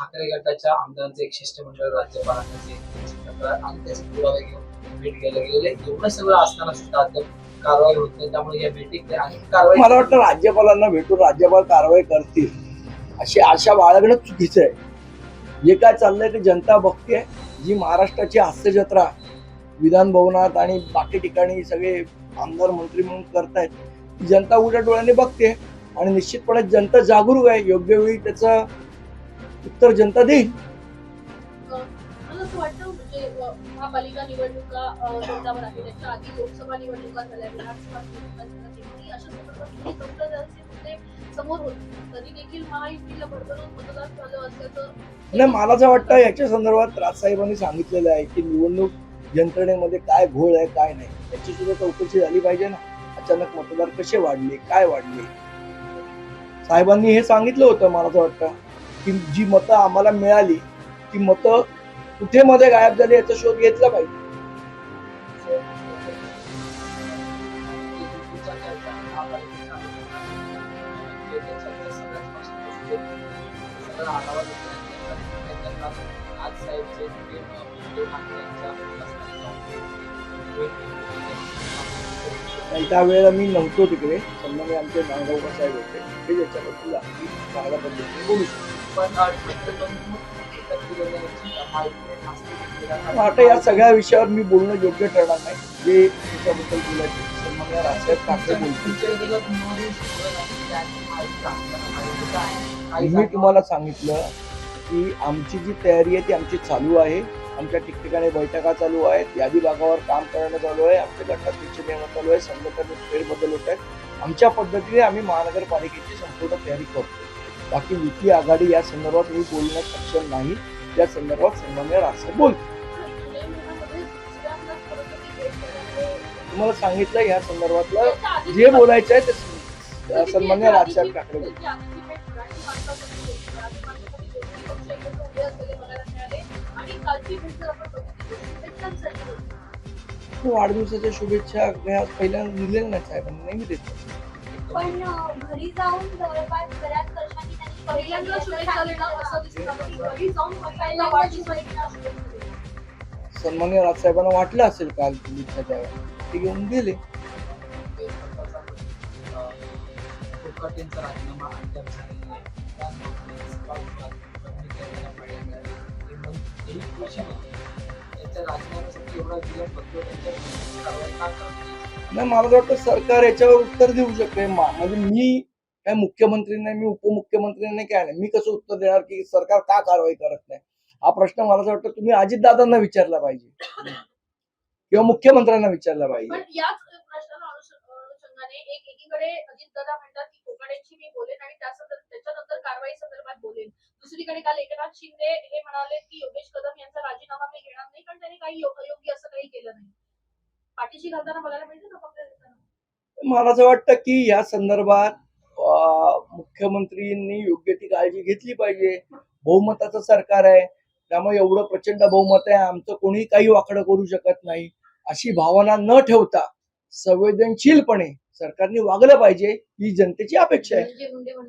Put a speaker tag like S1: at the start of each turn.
S1: ठाकरे गटाच्या आमदारांचे एक शिष्टमंडळ राज्यपालांना जे तक्रार आणि त्याचे पुरावे घेऊन भेट घ्यायला गेलेले एवढं सगळं असताना सुद्धा अद्याप कारवाई होत नाही. त्यामुळे या भेटीत आणखी कारवाई
S2: मला वाटतं राज्यपालांना भेटून राज्यपाल कारवाई करतील. अशी आशा बाळगणं चुकीचं आहे. जे काय चाललंय ते जनता बघते जी महाराष्ट्राची हास्यजत्रा विधान भवनात आणि बाकी ठिकाणी सगळे आमदार मंत्री म्हणून करतायत ती जनता उघड्या डोळ्याने बघते आणि निश्चितपणे जनता जागरूक आहे. योग्य वेळी त्याचं उत्तर जनता देईल.
S3: मला असं वाटतं म्हणजे महापालिका निवडणुका आधी लोकसभा निवडणुका
S2: नाही मला असं वाटतं याच्या संदर्भात राजसाहेबांनी सांगितलेलं आहे की निवडणूक यंत्रणेमध्ये काय घोळ आहे काय नाही. याची सुद्धा चौकशी झाली पाहिजे ना. अचानक मतदार कसे वाढले काय वाढले? साहेबांनी हे सांगितलं होतं मला असं वाटतं. की जी मतं आम्हाला मिळाली ती मतं कुठे मध्ये गायब झाली याचा शोध घेतला पाहिजे.
S1: युतीच्या चर्चा,
S2: त्यावेळेला मी नव्हतो तिकडे सन्माने आमचे नांदगावकर साहेब होते. ते याच्याबद्दल चांगल्या पद्धतीने बोलू शकतो.
S1: पण
S2: आता या सगळ्या विषयावर मी बोलणं योग्य ठरणार नाही. जे त्याच्याबद्दल बोलायचे सन्मान्य राजसाहेब ठाकरे बोलतील मी तुम्हाला सांगितलं की आमची जी तयारी आहे ती आमची चालू आहे. आमच्या ठिकठिकाणी बैठका चालू आहेत. यादी भागावर काम करणं चालू आहे. आमच्या गटात येणं चालू आहे. संघटनेत फेरबदल होत आहेत. आमच्या पद्धतीने आम्ही महानगरपालिकेची संपूर्ण तयारी करतो बाकी युती आघाडी या संदर्भात मी बोलण्यास सक्षम नाही. या संदर्भात सन्मान्य राजसाहेब बोल. तुम्हाला सांगितलं या संदर्भातलं जे बोलायचं आहे ते सन्मान्य राजसाहेब ठाकरे. वाढदिवसाच्या शुभेच्छा या पहिल्यांदा दिलेल्या नाही साहेबांनी नेहमी देतो.
S4: पण घरी जाऊन जवळपास बऱ्याच वर्षांनी
S3: पहिल्यांदा शुभेच्छा देणं असं दिसतं की घरी जाऊन पहिल्यांदा
S4: पहिल्यांदा
S3: वाढदिवसानिमित्त शुभेच्छा देणं.
S2: सन्मान्य राजसाहेबांना वाटलं असेल काल शुभेच्छा द्याव्या ते घेऊन गेले
S1: एक प्रकारचा अ, कोकाटेंचा राजीनामा अद्याप झालेला नाही. त्या मिळाला. त्यांच्या राजीनाम्यासाठी एवढा विलंब त्यांच्या कारवाई का करत
S2: मला वाटतं सरकार याच्यावर उत्तर देऊ शकते मा- म्हणजे मी काय मुख्यमंत्री नाही मी उपमुख्यमंत्री नाही काय नाही मी कसं उत्तर देणार की सरकार का कारवाई करत नाही? हा प्रश्न मला असं वाटतं तुम्ही अजितदादांना विचारला पाहिजे. किंवा मुख्यमंत्र्यांना विचारला पाहिजे.
S3: याच प्रश्नाला अनुषंगाने एक एकीकडे अजितदादा म्हणतात की कोकाड्यांशी मी बोलेन आणि त्याच्यानंतर कारवाई संदर्भात बोलेन. दुसरीकडे काल एकनाथ शिंदे हे म्हणाले की योगेश कदम यांचा राजीनामा मी घेणार नाही कारण त्यांनी काही अयोग्य असं काही केलं नाही. पाठीशी घालताना बघायला मिळते ना
S2: मला असं वाटतं की या संदर्भात मुख्यमंत्रींनी योग्य ती काळजी घेतली पाहिजे. बहुमताचं सरकार आहे. त्यामुळे एवढं प्रचंड बहुमत आहे. आमचं कोणी काही वाकडं करू शकत नाही. अशी भावना न ठेवता संवेदनशीलपणे सरकारने वागलं पाहिजे ही जनतेची अपेक्षा आहे.